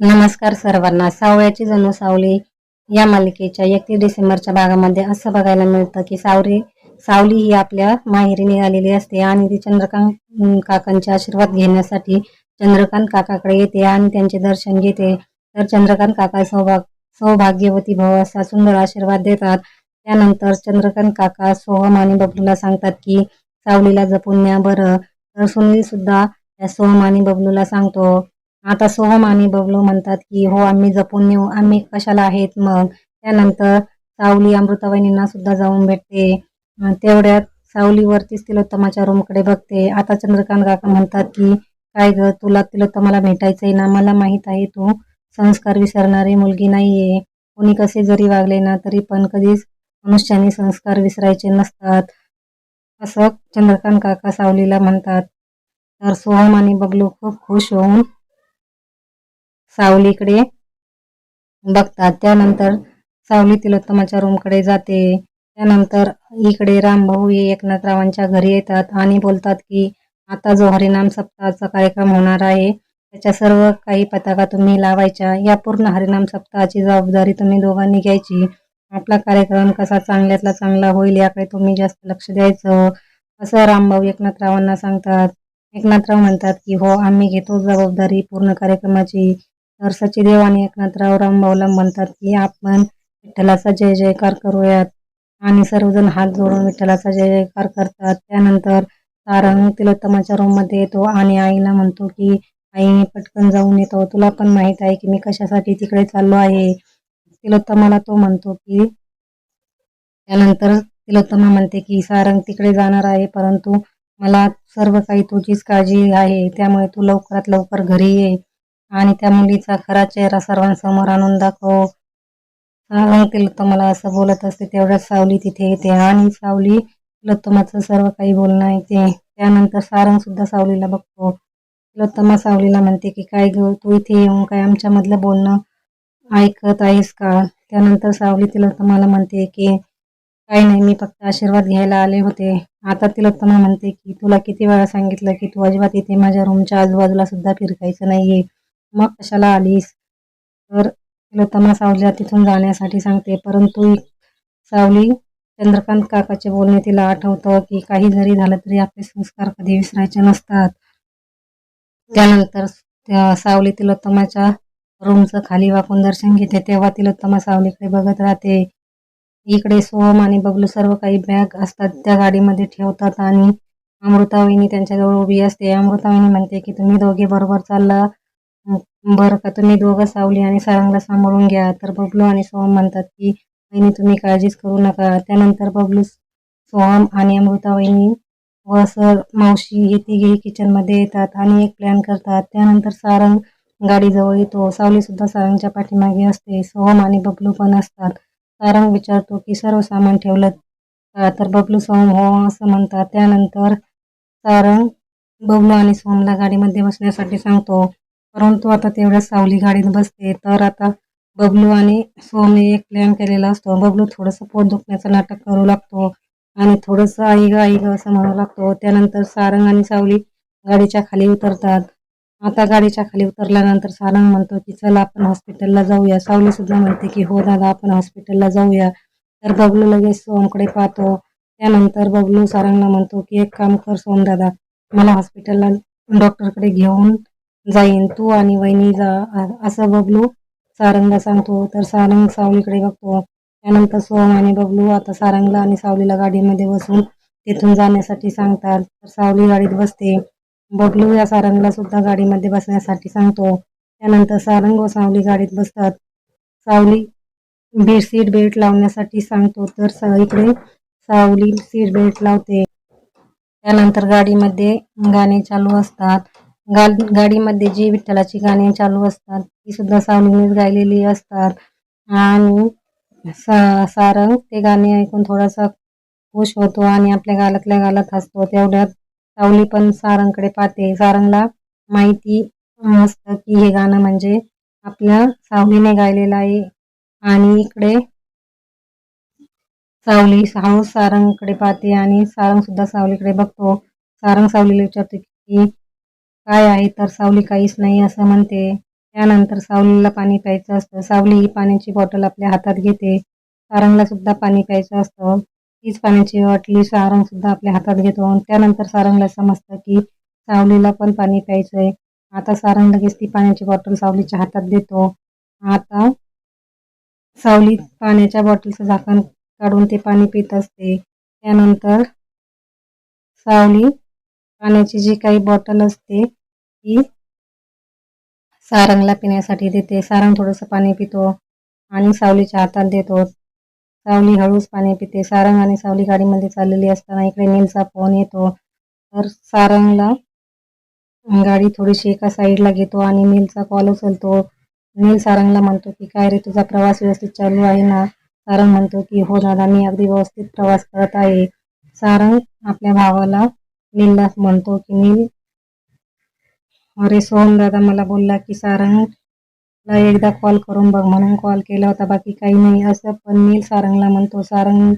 नमस्कार सर्वांना. सावळ्याची जणू सावली या मालिकेच्या एकतीस डिसेंबरच्या भागामध्ये असं बघायला मिळतं की सावरी सावली ही आपल्या माहेरी निघालेली असते आणि ती चंद्रकांत काकांच्या काकांचे आशीर्वाद घेण्यासाठी चंद्रकांत काकाकडे येते आणि त्यांचे दर्शन घेते. तर चंद्रकांत काका सौभाग सौभाग्यवती भव असा सुंदर आशीर्वाद देतात. त्यानंतर चंद्रकांत काका सोहम आणि बबलूला सांगतात की सावलीला जपून न्या बरं. तर सुनील सुद्धा त्या सोहम आणि बबलूला सांगतो आता सोहम आणि बबलू म्हणतात की हो आम्ही जपून नेऊ. आम्ही कशाला आहेत मग? त्यानंतर सावली अमृताबाईंना सुद्धा जाऊन भेटते. तेवढ्यात सावलीवरतीच तिलोत्तमाच्या रूमकडे बघते. आता चंद्रकांत काका म्हणतात की काय ग तुला तिलोत्तमाला भेटायचंय ना? मला माहीत आहे तू संस्कार विसरणारी मुलगी नाहीये. कोणी कसे जरी वागले ना तरी पण कधीच मनुष्याने संस्कार विसरायचे नसतात. असं चंद्रकांत काका सावलीला म्हणतात. तर सोहम आणि बबलू खूप खुश होऊन सावलीकडे बघतात. त्यानंतर सावली तिलोत्तमाच्या रूमकडे जाते. त्यानंतर इकडे रामभाऊ हे एकनाथरावांच्या घरी येतात आणि बोलतात की आता जो हरिनाम सप्ताहाचा कार्यक्रम होणार आहे. त्याच्या सर्व काही पताका तुम्ही लावायच्या. या पूर्ण हरिनाम सप्ताहाची जबाबदारी तुम्ही दोघांनी घ्यायची. आपला कार्यक्रम कसा चांगल्यातला चांगला होईल याकडे तुम्ही जास्त लक्ष द्यायचं. असं रामभाऊ एकनाथरावांना सांगतात. एकनाथराव म्हणतात की हो आम्ही घेतो जबाबदारी पूर्ण कार्यक्रमाची. नरसाची देव आणि एकनाथराव रामभाऊला म्हणतात की आपण विठ्ठलाचा जय जयकार करूयात. आणि सर्वजण हात जोडून विठ्ठलाचा जय जयकार करतात. त्यानंतर सारंग तिलोत्तमाच्या रूममध्ये येतो आणि आईला म्हणतो की आई मी पटकन जाऊन येतो. तुला पण माहीत आहे की मी कशासाठी तिकडे चाललो आहे. तिलोत्तमाला तो म्हणतो की त्यानंतर तिलोत्तमा म्हणते की सारंग तिकडे जाणार आहे परंतु मला सर्व काही तुझीच काळजी आहे. त्यामुळे तू लवकरात लवकर घरी ये. आणि त्या मुलीचा खरा चेहरा सर्वांसमोर आणून दाखव. सारंग तिलोत्तमाला असं बोलत असते तेवढ्यात सावली तिथे येते. आणि सावली तिलोत्तमाचं सर्व काही बोलणं ऐकते. त्यानंतर सारंग सुद्धा सावलीला बघतो. तिलोत्तमा सावलीला म्हणते की काय ग तू इथे येऊन काय आमच्यामधलं बोलणं ऐकत आहेस का? त्यानंतर सावली तिलोत्तमाला म्हणते की काही नाही मी फक्त आशीर्वाद घ्यायला आले होते. आता तिलोत्तमा म्हणते की तुला किती वेळा सांगितलं की तू अजिबात इथे माझ्या रूमच्या आजूबाजूला सुद्धा फिरकायचं नाहीये. मग कशाला आलीस? तर तिलोत्तमा सावलीला तिथून जाण्यासाठी सांगते. परंतु सावली चंद्रकांत काकाचे बोलणे तिला आठवतं की काही जरी झालं तरी आपले संस्कार कधी विसरायचे नसतात. त्यानंतर त्या सावली तिलोत्तमाच्या रूमचं खाली वाकून दर्शन घेते. तेव्हा तिलोत्तमा सावलीकडे बघत राहते. इकडे सोहम आणि बबलू सर्व काही बॅग असतात त्या गाडीमध्ये ठेवतात आणि अमृतावहिनी त्यांच्याजवळ उभी असते. अमृतावहिनी म्हणते की तुम्ही दोघे बरोबर चालला. बरं का तुम्ही दोघं सावली आणि सारंगला सांभाळून घ्या. तर बबलू आणि सोहम म्हणतात की वहिनी तुम्ही काळजीच करू नका. त्यानंतर बबलू सोहम आणि अमृता वहिनी व सर मावशी हे तिघेही किचनमध्ये येतात आणि एक प्लॅन करतात. त्यानंतर सारंग गाडीजवळ येतो. सावली सुद्धा सारंगच्या पाठीमागे असते. सोहम आणि बबलू पण असतात. सारंग विचारतो की सर्व सामान ठेवलं का? तर बबलू सोहम हो असं म्हणतात. त्यानंतर सारंग बबलू आणि सोहमला गाडीमध्ये बसण्यासाठी सांगतो. परंतु आता तेवढ्या सावली गाडीत बसते. तर आता बबलू आणि सोमने एक प्लॅन केलेला असतो. बबलू थोडंसं पोट दुखण्याचं नाटक करू लागतो आणि थोडंसं आई ग आई ग असं म्हणू लागतो. त्यानंतर सारंग आणि सावली गाडीच्या खाली उतरतात. आता गाडीच्या खाली उतरल्यानंतर सारंग म्हणतो की चल आपण हॉस्पिटलला जाऊया. सावली सुद्धा म्हणते की हो दादा आपण हॉस्पिटलला जाऊया. तर बबलू लगेच सोमकडे पाहतो. त्यानंतर बबलू सारंगला म्हणतो की एक काम कर सोम दादा मला हॉस्पिटलला डॉक्टरकडे घेऊन जाईन तू आणि वहिनी जा असं बबलू सारंगला सांगतो. तर सारंग सावलीकडे बघतो. त्यानंतर सोहम आणि बबलू आता सारंगला आणि सावलीला गाडीमध्ये बसून तिथून जाण्यासाठी सांगतात. तर सावली गाडीत बसते. बबलू या सारंगला सुद्धा गाडीमध्ये बसण्यासाठी सांगतो. त्यानंतर सारंग व सावली गाडीत बसतात. सावली बेड सीट बेल्ट लावण्यासाठी सांगतो. तर इकडे सावली सीट बेल्ट लावते. त्यानंतर गाडीमध्ये गाणे चालू असतात. गाडीमध्ये जी विठ्ठलाची गाणी चालू असतात ती सुद्धा सावलीनेच गायलेली असतात. आणि सा सारंग ते गाणे ऐकून थोडासा खुश होतो आणि आपल्या गालातल्या गालात हसतो. तेवढ्यात सावली पण सारंगकडे पाहते. सारंगला माहिती असतं की हे गाणं म्हणजे आपल्या सावलीने गायलेलं आहे. आणि इकडे सावली हळू सारंगकडे पाहते आणि सारंग सुद्धा सावलीकडे बघतो. सारंग सावलीला विचारतो की काय आहे तर सावली काहीच नाही असं म्हणते. त्यानंतर सावलीला पाणी प्यायचं असतं. सावली ही पाण्याची बॉटल आपल्या हातात घेते. सारंगला सुद्धा पाणी प्यायचं असतं. तीच पाण्याची बॉटली सारंग सुद्धा आपल्या हातात घेतो. आणि त्यानंतर सारंगला समजतं की सावलीला पण पाणी प्यायचंय. आता सारंग लगेच ती पाण्याची बॉटल सावलीच्या हातात देतो. आता सावली पाण्याच्या बॉटलचं झाकण काढून ते पाणी पित असते. त्यानंतर सावली पाण्याची जी काही बॉटल असते ती सारंगला पिण्यासाठी देते. सारंग थोडंसं पाणी पितो आणि सावलीच्या हातात देतो. सावली हळूच पाणी पिते. सारंग आणि सावली गाडीमध्ये चाललेली असताना इकडे नीलचा फोन येतो. तर सारंगला गाडी थोडीशी एका साईडला घेतो आणि नीलचा कॉल उचलतो. नील सारंगला म्हणतो की काय रे तुझा प्रवास व्यवस्थित चालू आहे ना? सारंग म्हणतो की हो दादा मी अगदी व्यवस्थित प्रवास करत आहे. सारंग आपल्या भावाला नीलला म्हणतो की नील अरे सोहम दादा मला बोलला की सारंगला एकदा कॉल करून बघ. म्हणून कॉल केला होता. बाकी काही नाही. असं पण नील सारंगला म्हणतो. सारंग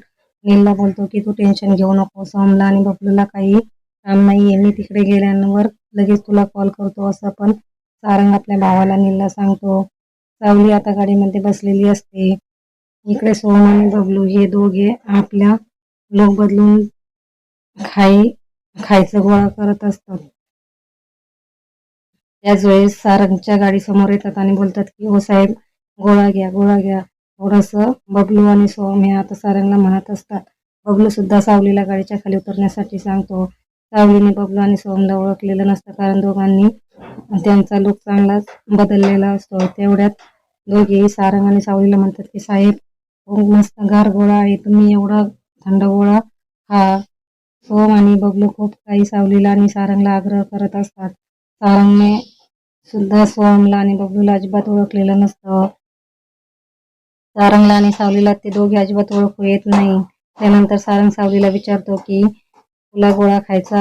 नीलला बोलतो की तू टेन्शन घेऊ नको. सोहमला आणि बबलूला काही काम नाहीये. मी तिकडे गेल्यावर लगेच तुला कॉल करतो. असं पण सारंग आपल्या भावाला नीलला सांगतो. सावली आता गाडीमध्ये बसलेली असते. इकडे सोहम आणि बबलू हे दोघे आपल्या लोक बदलून खाई खायचं गोळा करत असतात. त्याच वेळेस सारंगच्या गाडीसमोर येतात आणि बोलतात की हो साहेब गोळा घ्या गोळा घ्या. थोडस बबलू आणि सोहम हे आता सारंगला म्हणत असतात. बबलू सुद्धा सावलीला गाडीच्या खाली उतरण्यासाठी सांगतो. सावलीने बबलू आणि सोहमला ओळखलेलं नसतं कारण दोघांनी त्यांचा लुक चांगलाच बदललेला असतो. तेवढ्यात दोघेही सारंग आणि सावलीला म्हणतात की साहेब मस्त गार गोळा आहे. तुम्ही एवढा थंड गोळा खा. सोम आणि बबलू खूप काही सावलीला आणि सारंगला आग्रह करत असतात. सारंगने सुद्धा सोहमला आणि बबलूला अजिबात ओळखलेलं नसतं. सारंगला आणि सावलीला ते दोघे अजिबात ओळखू येत नाही. त्यानंतर सारंग सावलीला विचारतो की तुला गोळा खायचा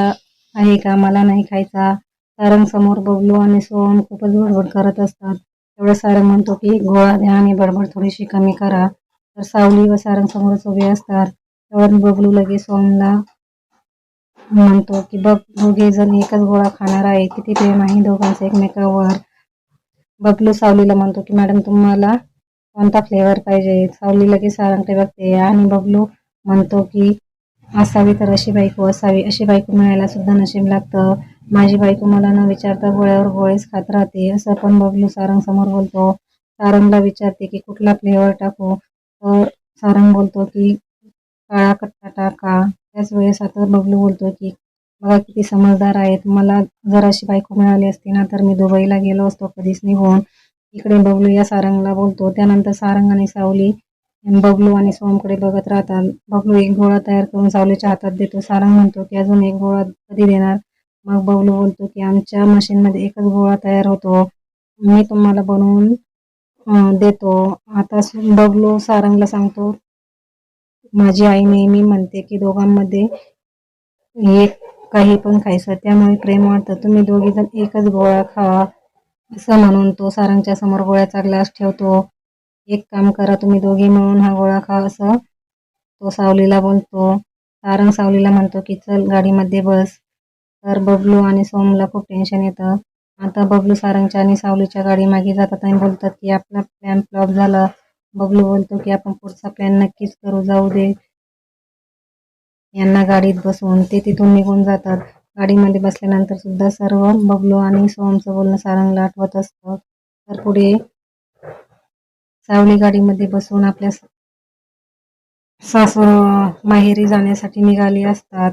आहे का? मला नाही खायचा. सारंग समोर बबलू आणि सोहम खूपच बडबड करत असतात. तेवढं सारंग म्हणतो की गोळा द्या आणि बडबड थोडीशी कमी करा. तर सावली व सारंग समोरच उभे असतात. तेव्हा बबलू लगेच सोहमला म्हणतो की बघ दोघे जण एकच गोळा खाणार आहे. किती प्रेम आहे दोघांचं एकमेकावर. बबलू सावलीला म्हणतो की मॅडम तुम्हाला कोणता फ्लेवर पाहिजे? सावली लगेच सारांकडे बघते. आणि बबलू म्हणतो की असावी तर अशी बायको असावी. अशी बायको मिळायला सुद्धा नशीब लागतं. माझी बायको मला न विचारता गोळ्यावर गोळेच खात राहते. असं पण बबलू सारंग समोर बोलतो. सारंगला विचारते की कुठला फ्लेवर टाकू? तर सारंग बोलतो की काळा कट्टा टाका. त्याच वेळेस आता बबलू बोलतो की बघा किती समजदार आहेत. मला जर अशी बायको मिळाली असती ना तर मी दुबईला गेलो असतो कधीच निघून इकडे बबलू या सारंगला बोलतो. त्यानंतर सारंग आणि सावली बबलू आणि सोमकडे बघत राहतात. बबलू एक गोळा तयार करून सावलीच्या हातात देतो. सारंग म्हणतो की अजून एक गोळा कधी देणार? मग बबलू बोलतो की आमच्या मशीनमध्ये एकच गोळा तयार होतो. मी तुम्हाला बनवून देतो. आता बबलू सारंगला सांगतो माझी आई नेहमी म्हणते की दोघांमध्ये एक काही पण खायचं त्यामुळे प्रेम वाटतं तुम्ही दोघीजण एकच गोळा खावा असं म्हणून तो सारंगच्या समोर गोळ्याचा ग्लास ठेवतो. एक काम करा तुम्ही दोघे मिळून हा गोळा खा असं तो सावलीला बोलतो. सारंग सावलीला म्हणतो की चल गाडीमध्ये बस. तर बबलू आणि सोमला खूप टेन्शन येतं. आता बबलू सारंगच्या आणि सावलीच्या गाडी मागे जातात आणि बोलतात की आपला प्लॅन फ्लॉप झाला. बबलू बोलतो की आपण पुढचा प्लॅन नक्कीच करू जाऊ दे. यांना गाडीत बसवून ते तिथून निघून जातात. गाडीमध्ये बसल्यानंतर सुद्धा सर्व बबलू आणि सोमचं बोलणं सारंगला आठवत असतं. तर पुढे सावली गाडीमध्ये बसून आपल्या सासू माहेरी जाण्यासाठी निघाली असतात.